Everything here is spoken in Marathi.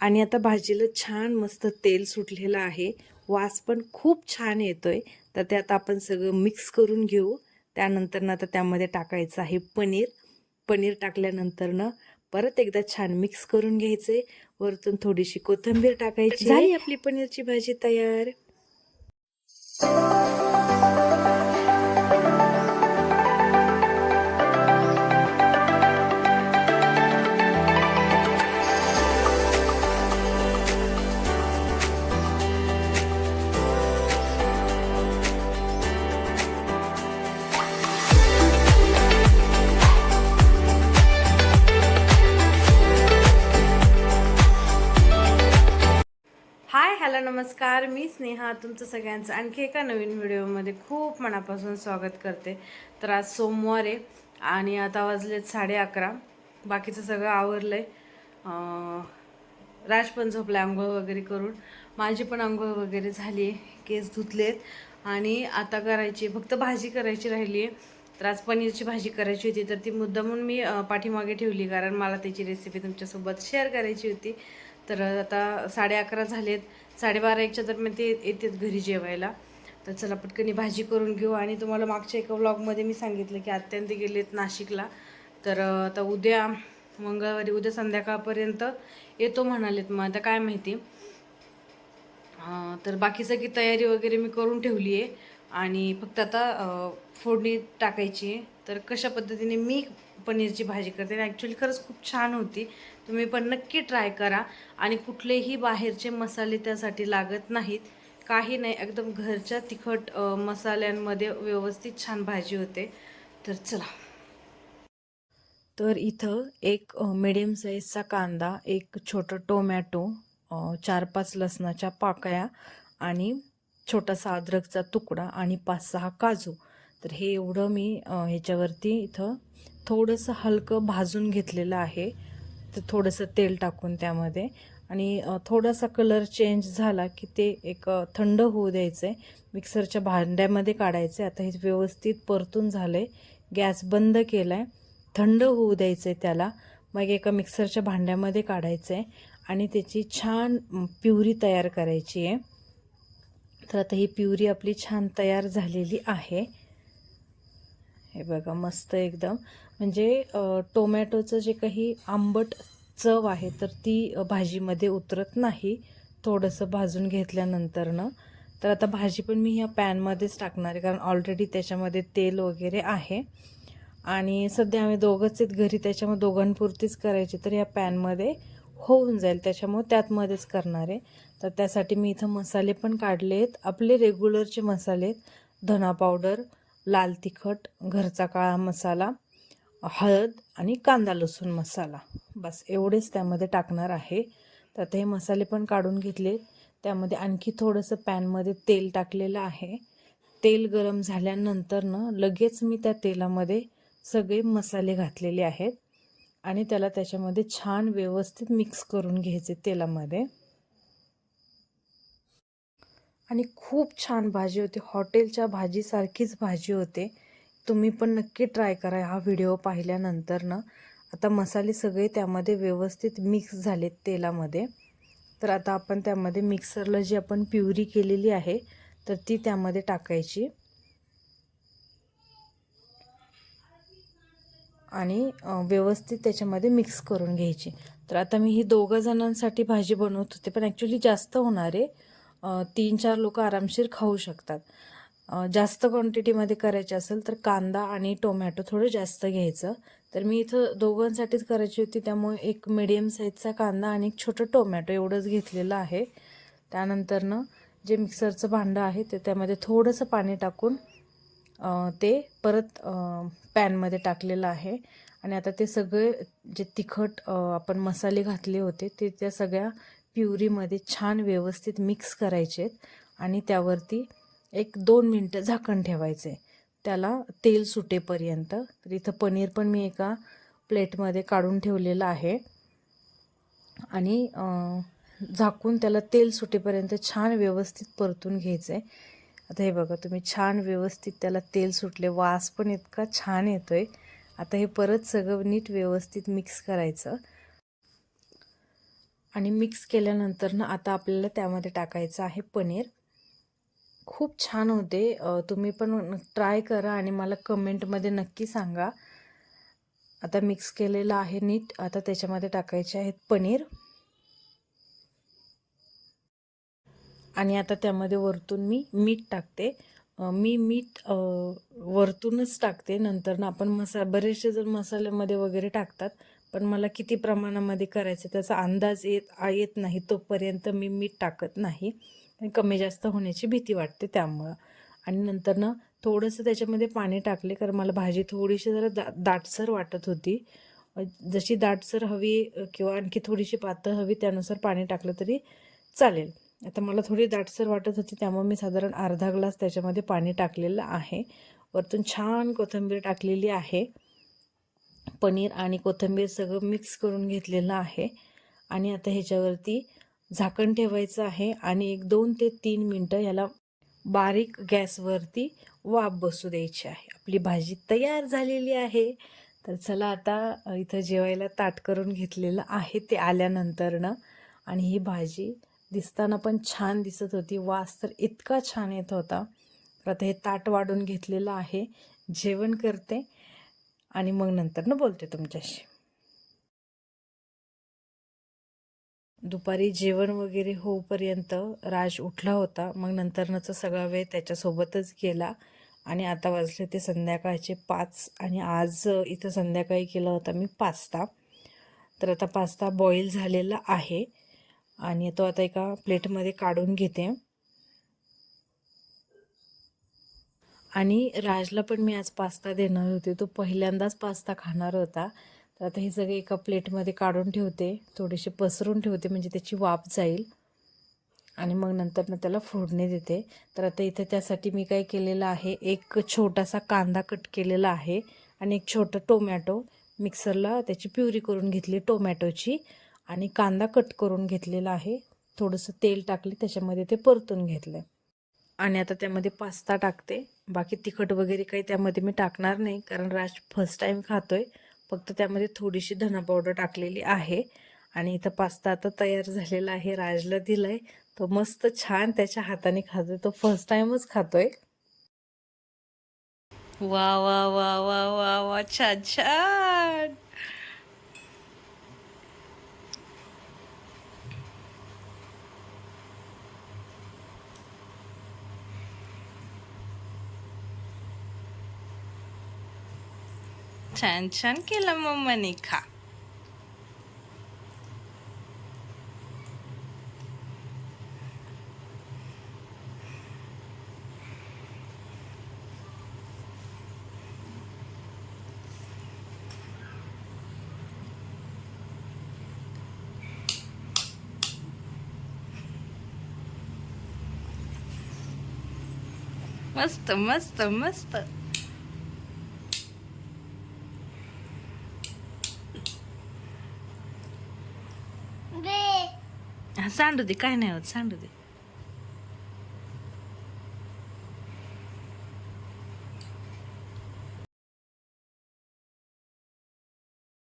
आणि आता भाजीला छान मस्त तेल सुटलेलं आहे. वास पण खूप छान येतोय. तर ते आता आपण सगळं मिक्स करून घेऊ. त्यानंतर ना आता त्यामध्ये टाकायचं आहे पनीर. पनीर टाकल्यानंतर ना परत एकदा छान मिक्स करून घ्यायचे. वरतून थोडीशी कोथिंबीर टाकायची. झाली आपली पनीरची भाजी तयार. नमस्कार मी स्नेहा तुमचं सगळ्यांचं आणखी एका नवीन व्हिडिओमध्ये खूप मनापासून स्वागत करते. तर आज सोमवार आहे आणि आता वाजलेत साडे अकरा. बाकीचं सगळं आवरलं आहे राज पण आहे आंघोळ वगैरे करून. माझी पण आंघोळ वगैरे झाली आहे केस धुतलेत. आणि आता करायची फक्त भाजी करायची राहिली आहे. तर आज पनीरची भाजी करायची होती तर ती मुद्दामून मी पाठीमागे ठेवली कारण मला त्याची रेसिपी तुमच्यासोबत शेअर करायची होती. तर आता साडे अकरा झालेत. साडेबारा एकच्या दरम्यान ते येतात घरी जेवायला. तर चला पटकनी भाजी करून घेऊ. आणि तुम्हाला मागच्या एका व्लॉगमध्ये मी सांगितलं की अत्यंत गेलेत नाशिकला. तर आता उद्या मंगळवारी उद्या संध्याकाळपर्यंत येतो म्हणालेत मग. आता काय माहिती? तर बाकीचं की तयारी वगैरे मी करून ठेवली आहे आणि फक्त आता फोडणी टाकायची तर कशा पद्धतीने मी पनीरची भाजी करते आणि ॲक्च्युली खरंच खूप छान होती. तुम्ही पण नक्की ट्राय करा. आणि कुठलेही बाहेरचे मसाले त्यासाठी लागत नाहीत. काही नाही एकदम घरच्या तिखट मसाल्यांमध्ये व्यवस्थित छान भाजी होते. तर चला. तर इथं एक मिडियम साईजचा कांदा एक छोटं टोमॅटो चार पाच लसणाच्या पाकळ्या आणि छोटासा अद्रकचा तुकडा आणि पाच सहा काजू. तर हे एवढं मी ह्याच्यावरती इथं थोडंसं हलकं भाजून घेतलेलं आहे. तर थोडंसं तेल टाकून त्यामध्ये. आणि थोडासा कलर चेंज झाला की ते एक थंड होऊ द्यायचं आहे. मिक्सरच्या भांड्यामध्ये काढायचं आहे. आता हे व्यवस्थित परतून झालं आहे गॅस बंद केला आहे थंड होऊ द्यायचं आहे त्याला. मग एका मिक्सरच्या भांड्यामध्ये काढायचं आहे आणि त्याची छान प्युरी तयार करायची आहे. तर आता ही प्युरी आपली छान तयार झालेली आहे. हे बघा मस्त एकदम. म्हणजे टोमॅटोचं जे काही आंबट चव आहे तर ती भाजीमध्ये उतरत नाही थोडंसं भाजून घेतल्यानंतरनं. तर आता भाजी पण मी ह्या पॅनमध्येच टाकणार आहे कारण ऑलरेडी त्याच्यामध्ये तेल वगैरे आहे. आणि सध्या आम्ही दोघंच आहेत घरी त्याच्यामुळे दोघांपुरतीच करायची. तर ह्या पॅनमध्ये होऊन जाईल त्याच्यामुळे त्यातमध्येच करणार आहे. तर त्यासाठी मी इथं मसाले पण काढले आहेत. आपले रेग्युलरचे मसाले आहेत. धना पावडर लाल तिखट घरचा काळा मसाला हळद आणि कांदा लसूण मसाला. बस एवढेच त्यामध्ये टाकणार आहे. तर आता हे मसाले पण काढून घेतले त्यामध्ये आणखी थोडंसं पॅनमध्ये तेल टाकलेलं आहे. तेल गरम झाल्यानंतर ना लगेच मी त्या तेलामध्ये सगळे मसाले घातलेले आहेत. आणि त्याला त्याच्यामध्ये छान व्यवस्थित मिक्स करून घ्यायचे तेलामध्ये. आणि खूप छान भाजी होती. हॉटेलच्या भाजीसारखीच भाजी होते. तुम्ही पण नक्की ट्राय करा हा व्हिडिओ पाहिल्यानंतर ना आता मसाले सगळे त्यामध्ये व्यवस्थित मिक्स झालेत तेलामध्ये. तर आता आपण त्यामध्ये मिक्सरला जी आपण प्युरी केलेली आहे तर ती त्यामध्ये टाकायची. आणि व्यवस्थित त्याच्यामध्ये मिक्स करून घ्यायची. तर आता मी ही दोघं जणांसाठी भाजी बनवत होते पण ॲक्च्युली जास्त होणार आहे. तीन चार लोक आरामशीर खाऊ शकतात. जास्त क्वांटिटीमध्ये करायचे असेल तर कांदा आणि टोमॅटो थोडं जास्त घ्यायचं. तर मी इथं दोघांसाठीच करायची होती त्यामुळे एक मिडियम साईजचा कांदा आणि एक छोटं टोमॅटो एवढंच घेतलेलं आहे. त्यानंतरनं जे मिक्सरचं भांडं आहे ते त्यामध्ये थोडंसं पाणी टाकून ते परत पॅनमध्ये टाकलेलं आहे. आणि आता ते सगळे जे तिखट आपण मसाले घातले होते ते त्या सगळ्या प्युरीमध्ये छान व्यवस्थित मिक्स करायचे आणि त्यावरती एक दोन मिनटं झाकण ठेवायचे. त्याला तेल सुटेपर्यंत. तर इथं पनीर पण मी एका प्लेटमध्ये काढून ठेवलेलं आहे. आणि झाकून त्याला तेल सुटेपर्यंत छान व्यवस्थित परतून घ्यायचं आहे आता हे बघा तुम्ही छान व्यवस्थित त्याला तेल सुटले वास पण इतका छान येतो आहे आता हे परत सगळं नीट व्यवस्थित मिक्स करायचं. आणि मिक्स केल्यानंतर ना आता आपल्याला त्यामध्ये टाकायचं आहे पनीर. खूप छान होते. तुम्ही पण ट्राय करा आणि मला कमेंटमध्ये नक्की सांगा. आता मिक्स केलेलं आहे नीट. आता त्याच्यामध्ये टाकायचे आहेत पनीर. आणि आता त्यामध्ये वरतून मी मीठ टाकते. मी मीठ वरतूनच टाकते. नंतर ना आपण मसा बरेचसे जर मसाल्यामध्ये वगैरे टाकतात. पण मला किती प्रमाणामध्ये करायचं त्याचा अंदाज येत येत नाही. तोपर्यंत मी मीठ टाकत नाही. कमी जास्त होण्याची भीती वाटते त्यामुळं. आणि नंतर ना थोडंसं त्याच्यामध्ये पाणी टाकले कारण मला भाजी थोडीशी जरा दा दाटसर वाटत होती. जशी दाटसर हवी किंवा आणखी थोडीशी पातळ हवी त्यानुसार पाणी टाकलं तरी चालेल. आता मला थोडी दाटसर वाटत होती त्यामुळे मी साधारण अर्धा ग्लास त्याच्यामध्ये पाणी टाकलेलं आहे. वरतून छान कोथिंबीर टाकलेली आहे. पनीर आणि कोथिंबीर सगळं मिक्स करून घेतलेलं आहे. आणि आता ह्याच्यावरती झाकण ठेवायचं आहे आणि एक दोन ते तीन मिनटं याला बारीक गॅसवरती वाफ बसू द्यायची आहे. आपली भाजी तयार झालेली आहे. तर चला आता इथं जेवायला ताट करून घेतलेलं आहे ते आल्यानंतरनं. आणि ही भाजी दिसताना पण छान दिसत होती. वास तर इतका छान येत होता. तर आता हे ताट वाढून घेतलेलं आहे. जेवण करते आणि मग नंतर न बोलते तुमच्याशी. दुपारी जेवण वगैरे होऊपर्यंत राज उठला होता. मग नंतरनंचा सगळा वेळ त्याच्यासोबतच गेला. आणि आता वाजले ते संध्याकाळचे पाच आणि आज इथं संध्याकाळी केला होता मी पास्ता. तर आता पास्ता बॉईल झालेला आहे. आणि तो आता एका प्लेटमध्ये काढून घेते. आणि राजला पण मी आज पास्ता देणार होते. तो पहिल्यांदाच पास्ता खाणार होता. तर आता हे सगळे एका प्लेटमध्ये काढून ठेवते. थोडेसे पसरून ठेवते म्हणजे त्याची वाफ जाईल. आणि मग नंतर ना त्याला फोडणी देते. तर आता इथे त्यासाठी मी काय केलेलं आहे एक छोटासा कांदा कट केलेला आहे. आणि एक छोटं टोमॅटो मिक्सरला त्याची प्युरी करून घेतली टोमॅटोची. आणि कांदा कट करून घेतलेला आहे. थोडंसं तेल टाकले त्याच्यामध्ये ते परतून घेतलं. आणि आता त्यामध्ये पास्ता टाकते. बाकी तिखट वगैरे काही त्यामध्ये मी टाकणार नाही कारण राज फर्स्ट टाईम खातो आहे फक्त त्यामध्ये थोडीशी धना पावडर टाकलेली आहे. आणि इथं पास्ता आता तयार झालेला आहे. राजला दिलाय. तो मस्त छान त्याच्या हाताने खातोय. तो फर्स्ट टाइमच खातोय. वा वा वा वा वा वा छान छान! छान छान केलं मम्माने खा मस्त मस्त मस्त. सांडू दे काय नाही होत सांडू दे